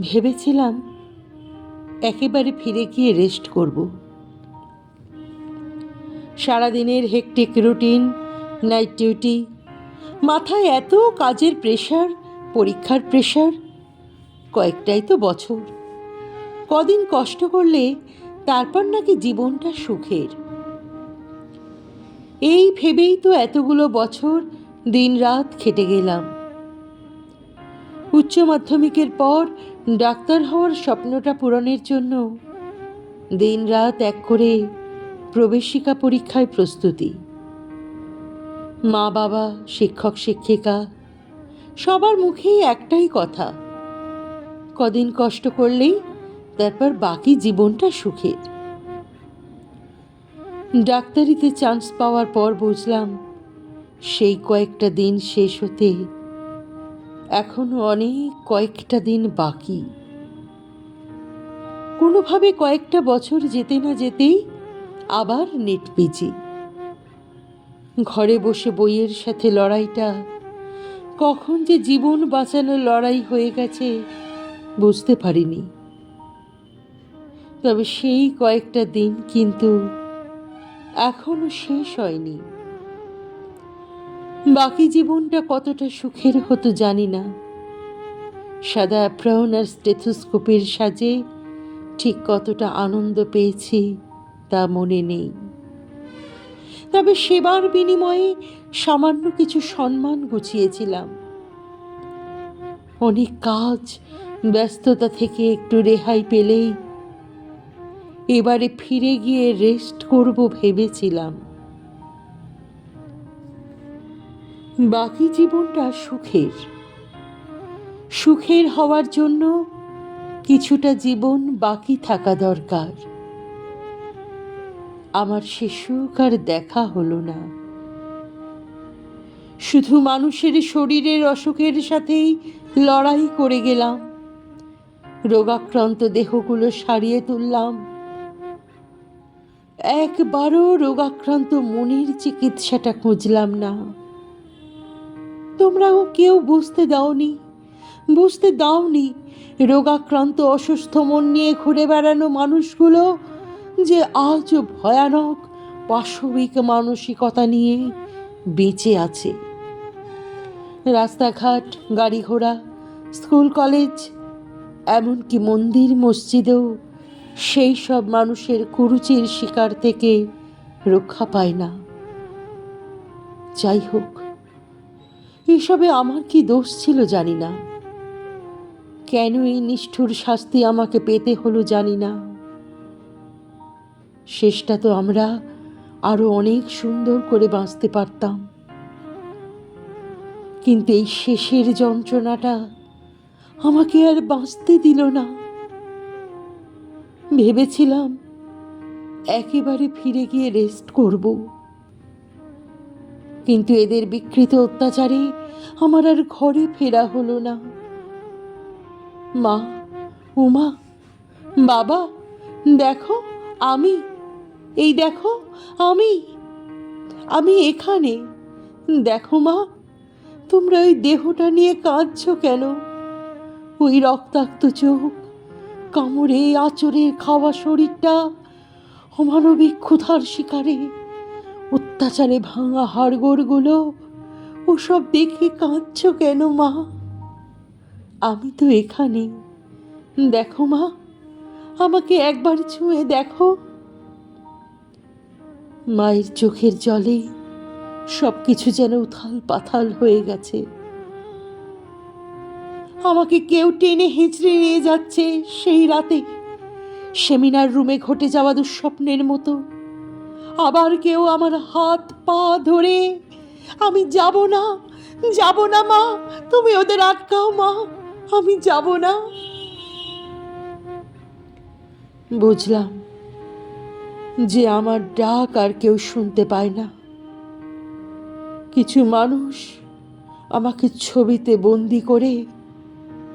ভেবেছিলাম একেবারে ফিরে গিয়ে রেস্ট করব। সারাদিনের হেকটেক রুটিন নাইট ডিউটি মাথায় এত কাজের প্রেশার পরীক্ষার প্রেশার কয়েকটাই তো বছর। কদিন কষ্ট করলে তারপর নাকি জীবনটা সুখের। এই ভেবেই তো এতগুলো বছর, দিনরাত খেটে গেলাম। উচ্চ মাধ্যমিকের পর ডাক্তার হওয়ার স্বপ্নটা পূরণের জন্য দিনরাত এক করে প্রবেশিকা পরীক্ষায় প্রস্তুতি। মা বাবা, শিক্ষক, শিক্ষিকা, সবার মুখেই একটাই কথা। কদিন কষ্ট করলেই তারপর বাকি জীবনটা সুখের ডাক্তারিতে চান্স পাওয়ার পর বুঝলাম, সেই কয়েকটা দিন শেষ হতে এখনও অনেক কয়েকটা দিন বাকি। কোনোভাবে কয়েকটা বছর যেতে না যেতেই আবার নেট পিজি ঘরে বসে বইয়ের সাথে লড়াইটা, কখন যে জীবন বাঁচানোর লড়াই হয়ে গেছে বুঝতে পারিনি। তবে সেই কয়েকটা দিন কিন্তু এখনও শেষ হয়নি। বাকি জীবনটা কতটা সুখের হতো জানি না। সাদা অ্যাপ্রাউন আর স্টেথোস্কোপের সাজে ঠিক কতটা আনন্দ পেয়েছি তা মনে নেই। তবে সেবার বিনিময়ে সামান্য কিছু সম্মান গুছিয়েছিলাম। অনেক কাজ, ব্যস্ততা থেকে একটু রেহাই পেলেই এবারে ফিরে গিয়ে রেস্ট করব ভেবেছিলাম। বাকি জীবনটা সুখের। সুখের হওয়ার জন্য কিছুটা জীবন বাকি থাকা দরকার। আমার সে সুখ আর দেখা হলো না। শুধু মানুষের শরীরের অসুখের সাথেই লড়াই করে গেলাম। রোগাক্রান্ত দেহগুলো সারিয়ে তুললাম। একবারও রোগাক্রান্ত মনের চিকিৎসাটা খুঁজলাম না। তোমরাও কেউ বুঝতে দাওনি। বুঝতে দাওনি রোগাক্রান্ত অসুস্থ মন নিয়ে ঘুরে বেড়ানো মানুষগুলো যে আজও ভয়ানক পাশবিক মানসিকতা নিয়ে বেঁচে আছে। রাস্তাঘাট গাড়ি ঘোড়া স্কুল কলেজ, এমনকি মন্দির, মসজিদেও সেই সব মানুষের কুরুচির শিকার থেকে রক্ষা পায় না। যাই হোক এসবে আমার কি দোষ ছিল জানি না। কেন এই নিষ্ঠুর শাস্তি আমাকে পেতে হলো জানি না। শেষটা তো আমরা আরও অনেক সুন্দর করে বাঁচতে পারতাম। কিন্তু এই শেষের যন্ত্রণাটা আমাকে আর বাঁচতে দিল না। ভেবেছিলাম একেবারে ফিরে গিয়ে রেস্ট করব। কিন্তু এদের বিকৃত অত্যাচারে আমার আর ঘরে ফেরা হলো না। মা, উমা, বাবা, দেখো, আমি, এই দেখো, আমি আমি এখানে। দেখো মা, তোমরা ওই দেহটা নিয়ে কাঁদছো কেন? ওই রক্তাক্ত চোখ, কামড়ে আচরের খাওয়া শরীরটা অমানবিক ক্ষুধার শিকারে। অত্যাচারে ভাঙা হাড়গোড়গুলো, ওসব দেখে কাঁদছ কেন মা? আমি তো এখানে। দেখো মা, আমাকে একবার ছুঁয়ে দেখো। মায়ের চোখের জলে সব কিছু যেন উথাল পাথাল হয়ে গেছে। আমাকে কেউ টেনে হেঁচড়ে নিয়ে যাচ্ছে সেই রাতে। সেমিনার রুমে ঘটে যাওয়া দুঃস্বপ্নের মতো। আবার কেউ আমার হাত পা ধরে, আমি যাব না যাব না মা, তুমি ওদের আটকাও মা, আমি যাব না। বুঝলাম যে আমার ডাক আর কেউ শুনতে পায় না। কিছু মানুষ আমাকে ছবিতে বন্দি করে,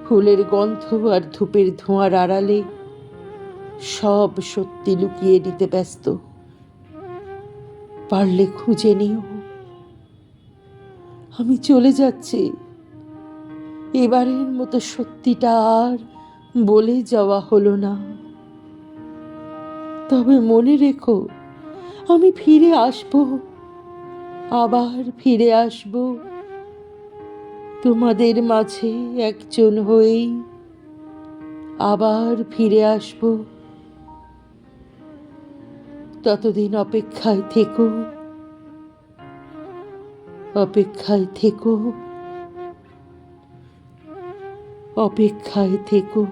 ফুলের গন্ধ আর ধূপের ধোঁয়ার আড়ালে সব সত্যি লুকিয়ে দিতে ব্যস্ত। পারলে খুঁজে নিও। আমি চলে যাচ্ছি। এবারের মতো সত্যিটা আর বলে যাওয়া হলো না। তবে মনে রেখো, আমি ফিরে আসব। আবার ফিরে আসব। তোমাদের মাঝে একজন হয়েই আবার ফিরে আসব। ততদিন অপেক্ষায় থেকো। অপেক্ষায় থেকো। অপেক্ষায় থেকো।